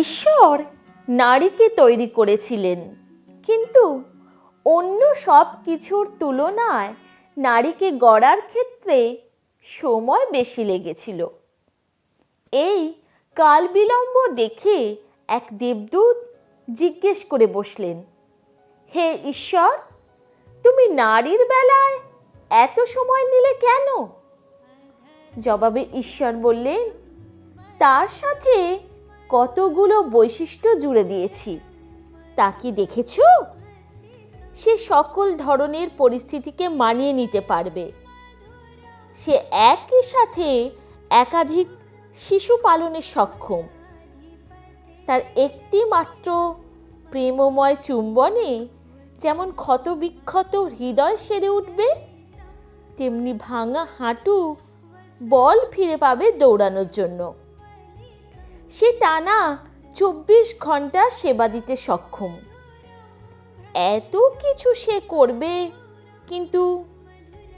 ঈশ্বর নারীকে তৈরি করেছিলেন। কিন্তু অন্য সব কিছুর তুলনায় নারীকে গড়ার ক্ষেত্রে সময় বেশি লেগেছিল। এই কাল বিলম্ব দেখে এক দেবদূত জিজ্ঞেস করে বসলেন, হে ঈশ্বর, তুমি নারীর বেলায় এত সময় নিলে কেন? জবাবে ঈশ্বর বললেন, তার সাথে কতগুলো বৈশিষ্ট্য জুড়ে দিয়েছি। তা কি দেখেছ? সে সকল ধরনের পরিস্থিতিকে মানিয়ে নিতে পারবে। সে একই সাথে একাধিক শিশু পালনে সক্ষম। তার একটি মাত্র প্রেমময় চুম্বনে যেমন ক্ষতবিক্ষত হৃদয় সেরে উঠবে, তেমনি ভাঙা হাঁটু বল ফিরে পাবে দৌড়ানোর জন্য। সে টানা চব্বিশ ঘণ্টা সেবা দিতে সক্ষম। এত কিছু সে করবে, কিন্তু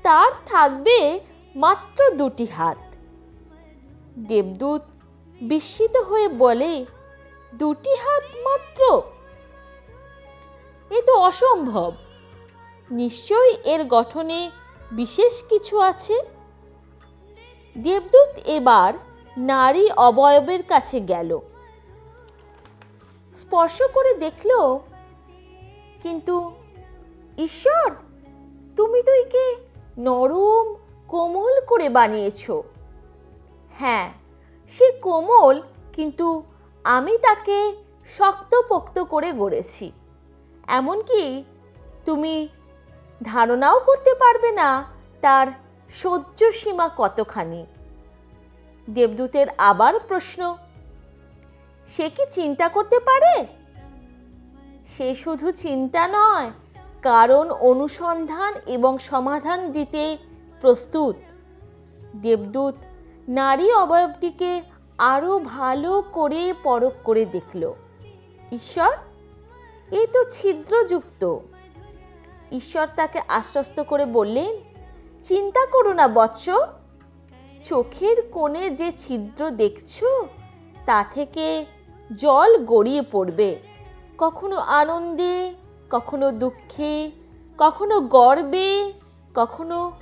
তার থাকবে মাত্র দুটি হাত। দেবদূত বিস্মিত হয়ে বলে, দুটি হাত মাত্র? এ তো অসম্ভব। নিশ্চয়ই এর গঠনে বিশেষ কিছু আছে? দেবদূত এবার নারী অবয়বের কাছে গেল। স্পর্শ করে দেখল, কিন্তু ঈশ্বর, তুমি তো একে নরম কোমল করে বানিয়েছ। হ্যাঁ সে কোমল, কিন্তু আমি তাকে শক্তপোক্ত করে গড়েছি। এমনকি তুমি ধারণাও করতে পারবে না তার সহ্য সীমা কতখানি। দেবদূতের আবার প্রশ্ন, সে কি চিন্তা করতে পারে? সে শুধু চিন্তা নয়, কারণ অনুসন্ধান এবং সমাধান দিতে প্রস্তুত। দেবদূত নারী অবয়বটিকে আরও ভালো করে পরখ করে দেখল। ঈশ্বর, এই তো ছিদ্রযুক্ত। ঈশ্বর তাকে আশ্বস্ত করে বললেন, চিন্তা করো না বৎস চোখের কোণে যে ছিদ্র দেখছ, তা থেকে জল গড়িয়ে পড়বে। কখনো আনন্দে, কখনো দুঃখে, কখনো গর্বে, কখনো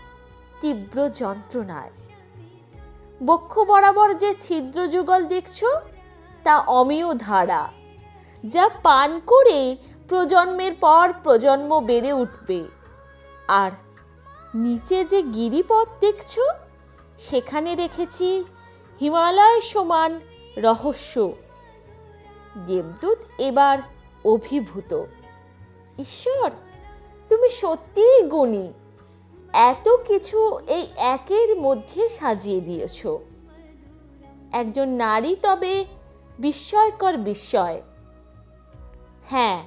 তীব্র যন্ত্রণায়। বক্ষ বরাবর যে ছিদ্র যুগল দেখছ, তা অমেয় ধারা, যা পান করে প্রজন্মের পর প্রজন্ম বেড়ে উঠবে। আর নিচে যে গিরিপথ দেখছ সেখানে রেখেছি হিমালয় সমান রহস্য। দেবদূত এবার অভিভূত। ঈশ্বর, তুমি সত্যিই গুণী। এত কিছু এই একের মধ্যে সাজিয়ে দিয়েছ। একজন নারী তবে বিস্ময়কর বিস্ময়। হ্যাঁ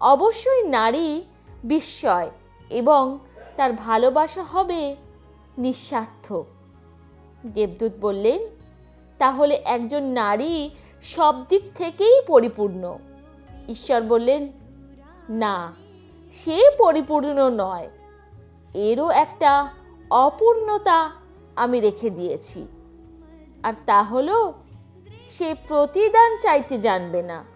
অবশ্যই নারী বিস্ময় এবং তার ভালোবাসা হবে নিঃস্বার্থ। দেবদূত বললেন, তাহলে একজন নারী সব দিক থেকেই পরিপূর্ণ। ঈশ্বর বললেন, না, সে পরিপূর্ণ নয়। এরও একটা অপূর্ণতা আমি রেখে দিয়েছি। আর তা হলো, সে প্রতিদান চাইতে জানবে না।